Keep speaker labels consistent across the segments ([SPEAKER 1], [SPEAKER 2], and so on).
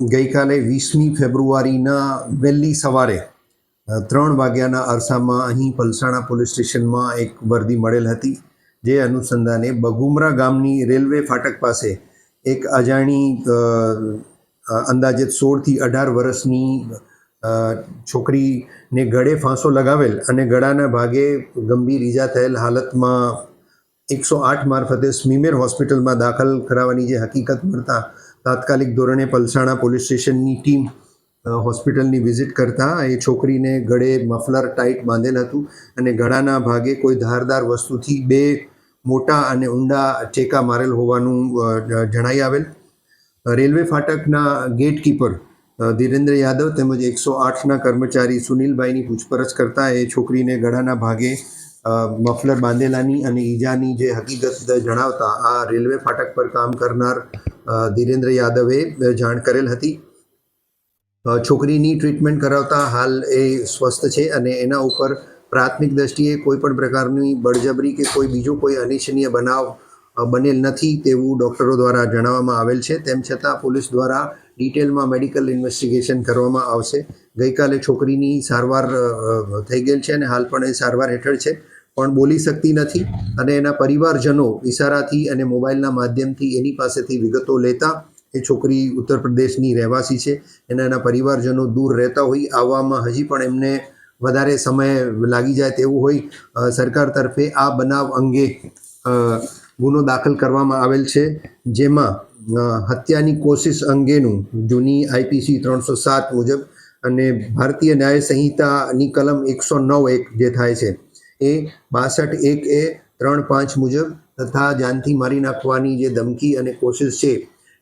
[SPEAKER 1] ગઈકાલે વીસમી ફેબ્રુઆરીના વહેલી સવારે ત્રણ વાગ્યાના અરસામાં અહીં પલસાણા પોલીસ સ્ટેશનમાં એક વર્દી મળેલ હતી જે અનુસંધાને બગુમરા ગામની રેલવે ફાટક પાસે એક અજાણી અ, અ, સોળથી અઢાર વર્ષની છોકરીને ગળે ફાંસો લગાવેલ અને ગળાના ભાગે ગંભીર ઈજા થયેલ હાલતમાં એકસો આઠ મારફતે સ્મીમેર હોસ્પિટલમાં દાખલ કરાવવાની જે હકીકત મળતા તાત્કાલિક ધોરણે પલસાણા પોલીસ સ્ટેશનની ટીમ હોસ્પિટલની વિઝિટ કરતા એ છોકરીને ગળે મફલર ટાઈટ બાંધેલ હતું અને ગળાના ભાગે કોઈ ધારદાર વસ્તુથી બે મોટા અને ઊંડા ચેકા મારેલ હોવાનું જણાઈ આવેલ. રેલવે ફાટકના ગેટકીપર ધીરેન્દ્ર યાદવ તેમજ એકસો આઠના કર્મચારી સુનિલભાઈની પૂછપરછ કરતા એ છોકરીને ગળાના ભાગે મફલર બાંધેલાની અને ઈજાની જે હકીકત જણાવતા આ રેલવે ફાટક પર કામ કરનાર ધીરેન્દ્ર યાદવે જાણ કરેલ હતી. છોકરીની ટ્રીટમેન્ટ કરાવતા હાલ એ સ્વસ્થ છે અને એના ઉપર પ્રાથમિક દ્રષ્ટિએ કોઈ પણ પ્રકારની બળજબરી કે કોઈ બીજો કોઈ અનિચ્છનીય બનાવ બનેલ નથી તેવું ડૉક્ટરો દ્વારા જણાવવામાં આવેલ છે. તેમ છતાં પોલીસ દ્વારા ડિટેલમાં મેડિકલ ઇન્વેસ્ટિગેશન કરવામાં આવશે. ગઈકાલે છોકરીની સારવાર થઈ ગયેલ છે અને હાલ પણ એ સારવાર હેઠળ છે. પણ બોલી શકતી નથી અને એના પરિવારજનો ઇશારાથી અને મોબાઈલના માધ્યમથી એની પાસેથી વિગતો લેતા એ છોકરી ઉત્તર પ્રદેશની રહેવાસી છે. એના એના પરિવારજનો દૂર રહેતા હોય આવવામાં હજી પણ એમને વધારે સમય લાગી જાય તેવું હોય. સરકાર તરફે આ બનાવ અંગે ગુનો દાખલ કરવામાં આવેલ છે. જેમાં હત્યાની કોશિશ અંગેનું જૂની આઈપીસી ત્રણસો સાત મુજબ અને ભારતીય ન્યાય સંહિતાની કલમ એકસો નવ એક જે થાય છે એ બાસઠ એક એ ત્રણ પાંચ મુજબ તથા જાનથી મારી નાખવાની જે ધમકી અને કોશિશ છે,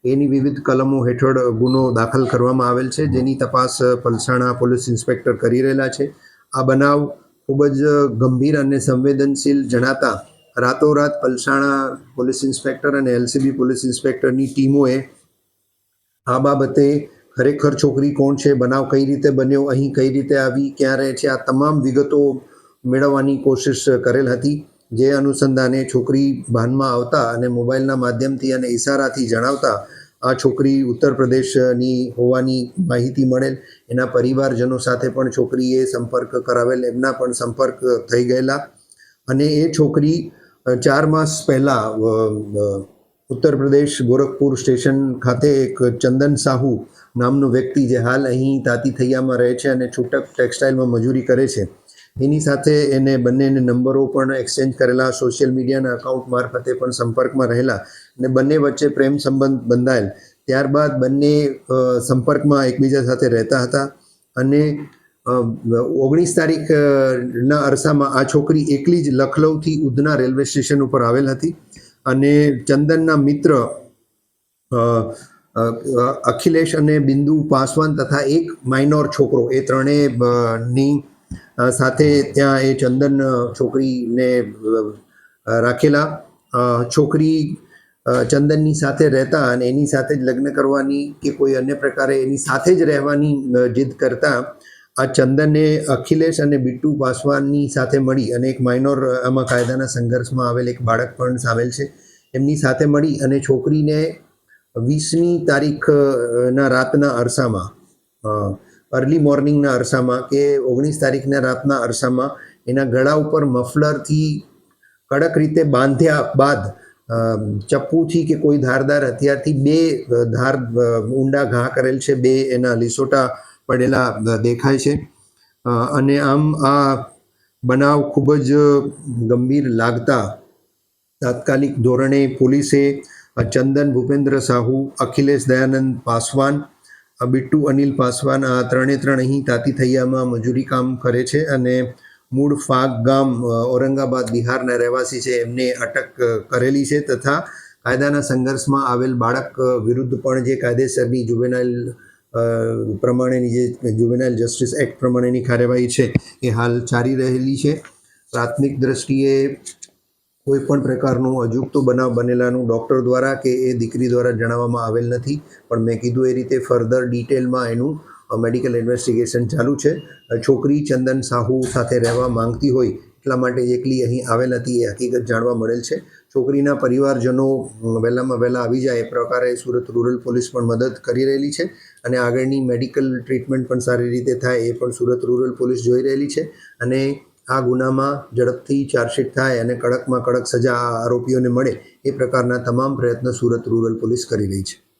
[SPEAKER 1] એની વિવિધ કલમો હેઠળ ગુનો દાખલ કરવામાં આવેલ છે, જેની તપાસ પલસાણા પોલીસ ઇન્સ્પેક્ટર કરી રહેલા છે. આ બનાવ ખૂબ જ ગંભીર અને સંવેદનશીલ જણાતા રાતોરાત પલસાણા પોલીસ ઇન્સ્પેક્ટર અને એલસીબી પોલીસ ઇન્સ્પેક્ટરની ટીમોએ આ બાબતે ખરેખર છોકરી કોણ છે, બનાવ કઈ રીતે બન્યો, અહીં કઈ રીતે આવી, ક્યાં રહે છે, આ તમામ વિગતો મેળવવાની કોશિશ કરેલ હતી. જે અનુસંધાને છોકરી ભાનમાં આવતા અને મોબાઈલના માધ્યમથી અને ઈશારાથી જણાવતા આ છોકરી ઉત્તર પ્રદેશની હોવાની માહિતી મળેલ. એના પરિવારજનો સાથે પણ છોકરીએ સંપર્ક કરાવેલ. એમના પણ સંપર્ક થઈ ગયેલા. અને એ છોકરી ચાર માસ પહેલાં ઉત્તર પ્રદેશ ગોરખપુર સ્ટેશન ખાતે એક ચંદન સાહુ નામનો વ્યક્તિ જે હાલ અહીં તાતી થૈયામાં રહે છે અને છૂટક ટેક્સટાઇલમાં મજૂરી કરે છે. એની સાથે એને બંનેને નંબરો પણ એક્સચેન્જ કરેલા સોશિયલ મીડિયાના અકાઉન્ટ મારફતે પણ સંપર્કમાં રહેલા અને બંને વચ્ચે પ્રેમ સંબંધ બંધાયેલ. ત્યારબાદ બંને સંપર્કમાં એકબીજા સાથે રહેતા હતા અને ઓગણીસ તારીખના અરસામાં આ છોકરી એકલી જ લખનૌથી ઉધના રેલવે સ્ટેશન ઉપર આવેલ હતી અને ચંદનના મિત્ર અખિલેશ અને બિંદુ પાસવાન તથા એક માઇનોર છોકરો એ ત્રણેયની અ, સાથે ત્યાં એ ચંદન છોકરીને રાખેલા. છોકરી ચંદનની સાથે રહેતા અને એની સાથે જ લગ્ન કરવાની કે કોઈ અન્ય પ્રકારે એની સાથે જ રહેવાની જીદ કરતા આ ચંદને અખિલેશ અને બિટ્ટુ પાસવાનની સાથે મળી અને એક માઇનોર આમાં કાયદાના સંઘર્ષમાં આવેલ એક બાળક પણ સામેલ છે. એમની સાથે મળી અને છોકરીને વીસમી તારીખના રાતના અરસામાં અર્લી મોર્નિંગના અરસામાં કે ઓગણીસ તારીખના રાતના અરસામાં એના ગળા ઉપર મફલરથી કડક રીતે બાંધ્યા બાદ ચપ્પુથી કે કોઈ ધારદાર હથિયારથી બે ધાર ઊંડા ઘા કરેલ છે, બે એના લીસોટા પડેલા દેખાય છે. અને આમ આ બનાવ ખૂબ જ ગંભીર લાગતા તાત્કાલિક ધોરણે પોલીસે ચંદન ભૂપેન્દ્ર સાહુ, અખિલેશ દયાનંદ પાસવાન બિટ્ટુ અનિલ પાસવાન, આ ત્રણે ત્રણ અહીં તાતી થૈયામાં મજૂરી કામ કરે છે અને મૂળ ફાગ ગામ ઔરંગાબાદ બિહારના રહેવાસી છે. એમને અટક કરેલી છે તથા કાયદાના સંઘર્ષમાં આવેલ બાળક વિરુદ્ધ પણ જે કાયદેસરની જુવેનાઇલ પ્રમાણેની જે જુવેનાઇલ જસ્ટિસ એક્ટ પ્રમાણેની કાર્યવાહી છે એ હાલ ચાલી રહેલી છે. પ્રાથમિક દ્રષ્ટિએ કોઈ પણ પ્રકારનું અજુગતો બનાવ બનેલાનું ડૉક્ટર દ્વારા કે એ દીકરી દ્વારા જણાવવામાં આવેલ નથી. પણ મેં કીધું એ રીતે ફર્ધર ડિટેલમાં એનું મેડિકલ ઇન્વેસ્ટિગેશન ચાલુ છે. છોકરી ચંદન સાહુ સાથે રહેવા માંગતી હોય એટલા માટે એકલી અહીં આવેલ હતી એ હકીકત જાણવા મળેલ છે. છોકરીના પરિવારજનો વહેલામાં વહેલા આવી જાય એ પ્રકારે સુરત રૂરલ પોલીસ પણ મદદ કરી રહેલી છે અને આગળની મેડિકલ ટ્રીટમેન્ટ પણ સારી રીતે થાય એ પણ સુરત રૂરલ પોલીસ જોઈ રહેલી છે અને આ ગુનામાં ઝડપથી ચાર્જશીટ થાય અને કડકમાં કડક સજા આરોપીઓને મળે, એ પ્રકારના તમામ પ્રયત્નો સુરત રૂરલ પોલીસ કરી રહી છે.